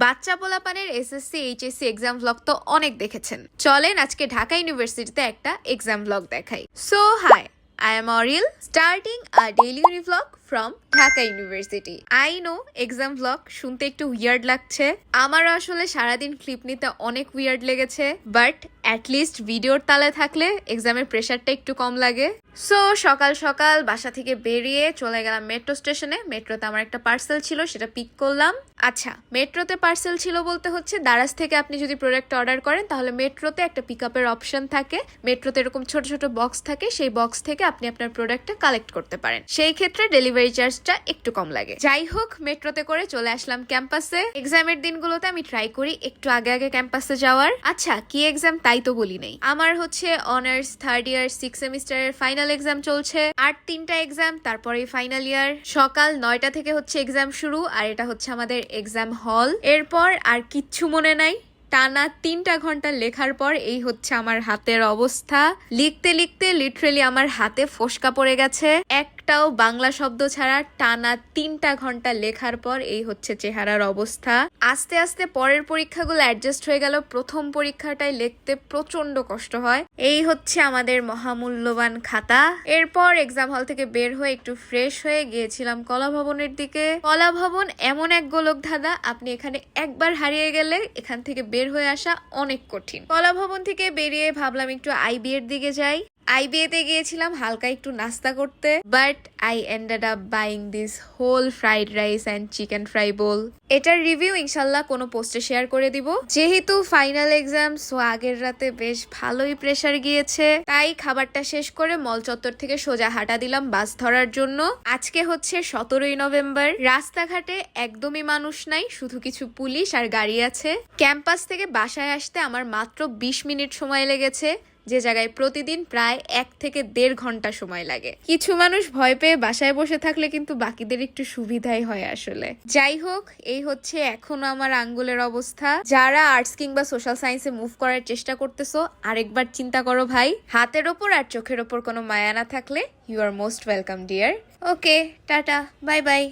বাচ্চা পোলাপানের SSC HSC exam blog তো অনেক দেখেছেন। চলেন আজকে ঢাকা ইউনিভার্সিটিতে একটা এক্সাম ব্লগ দেখাই। So hi I am Aril starting a daily uni vlog from Dhaka university. I know exam vlog শুনতে একটু উইয়ার্ড লাগছে। আমার আসলে সারাদিন ক্লিপ নিতে অনেক উইয়ার্ড লেগেছে বাট অ্যাটলিস্ট ভিডিওর তালে থাকলে এক্সামের প্রেশারটা একটু কম লাগে। সো সকাল সকাল বাসা থেকে বেরিয়ে চলে গেলাম মেট্রো স্টেশনে মেট্রোতে আমার একটা পার্সেল ছিল, সেটা পিক করলাম। আচ্ছা মেট্রোতে পার্সেল ছিল বলতে হচ্ছে দারাজ থেকে আপনি যদি প্রোডাক্ট অর্ডার করেন, তাহলে মেট্রোতে একটা পিক আপের অপশন থাকে। মেট্রোতে এরকম ছোট ছোট বক্স থাকে, সেই বক্স থেকে আপনি আপনার প্রোডাক্টটা কালেক্ট করতে পারেন। সেই ক্ষেত্রে ডেলিভারি চার্জটা একটু কম লাগে। যাই হোক মেট্রোতে করে চলে আসলাম ক্যাম্পাসে। এক্সামের দিনগুলোতে আমি ট্রাই করি একটু আগে আগে ক্যাম্পাসে যাওয়ার। আচ্ছা কি এক্সাম? তাই তো বলি নাই। আমার হচ্ছে অনার্স থার্ড ইয়ার সিক্স সেমিস্টারের ফাইনাল এক্সাম চলছে। আর তিনটা এক্সাম তারপরে ফাইনাল ইয়ার সকাল নয়টা থেকে হচ্ছে এক্সাম শুরু, আর এটা হচ্ছে আমাদের এক্সাম হল এরপর আর কিচ্ছু মনে নাই। টানা তিনটা ঘণ্টা লেখার পর এই হচ্ছে আমার হাতের অবস্থা। লিখতে লিখতে লিটারেলি আমার হাতে ফোসকা পড়ে গেছে। একটাও বাংলা শব্দ ছাড়া টানা তিনটা ঘণ্টা লেখার পর এই হচ্ছে চেহারার অবস্থা। আস্তে আস্তে পরের পরীক্ষাগুলো অ্যাডজাস্ট হয়ে গেল। প্রথম পরীক্ষাটায় লিখতে প্রচণ্ড কষ্ট হয়। এই হচ্ছে আমাদের মহামূল্যবান খাতা। এরপর এক্সাম হল থেকে বের হয়ে একটু ফ্রেশ হয়ে গিয়েছিলাম কলা ভবনের দিকে। কলা ভবন এমন এক গোলক ধাঁধা আপনি এখানে একবার হারিয়ে গেলে এখান থেকে বের হয়ে আসা অনেক কঠিন। কলা ভবন থেকে বেরিয়ে ভাবলাম একটু আইবি এর দিকে যাই। আইবিএতে গিয়েছিলাম হালকা একটু নাস্তা করতে but I ended up buying this whole fried rice and chicken fry bowl এটার রিভিউ ইনশাল্লাহ কোনো পোস্টে শেয়ার করে দিব। যেহেতু ফাইনাল এক্সাম সো আগের রাতে বেশ ভালোই প্রেসার গিয়েছে। তাই খাবারটা শেষ করে মল চত্বর থেকে সোজা হাঁটা দিলাম বাস ধরার জন্য। আজকে হচ্ছে সতেরোই নভেম্বর। রাস্তাঘাটে একদমই মানুষ নাই, শুধু কিছু পুলিশ আর গাড়ি আছে। ক্যাম্পাস থেকে বাসায় আসতে আমার মাত্র বিশ মিনিট সময় লেগেছে। যে জায়গায় প্রতিদিন প্রায় এক থেকে দেড় ঘণ্টা সময় লাগে। কিছু মানুষ ভয় পেয়ে বাসায় বসে থাকলে কিন্তু বাকিদের একটু সুবিধাই হয় আসলে। যাই হোক, এই হচ্ছে এখনও আমার আঙ্গুলের অবস্থা। যারা আর্টস কিংবা সোশ্যাল সায়েন্সে মুভ করার চেষ্টা করতেছো, আরেকবার চিন্তা করো ভাই। হাতের ওপর আর চোখের ওপর কোনো মায়া না থাকলে you are most welcome dear okay tata bye bye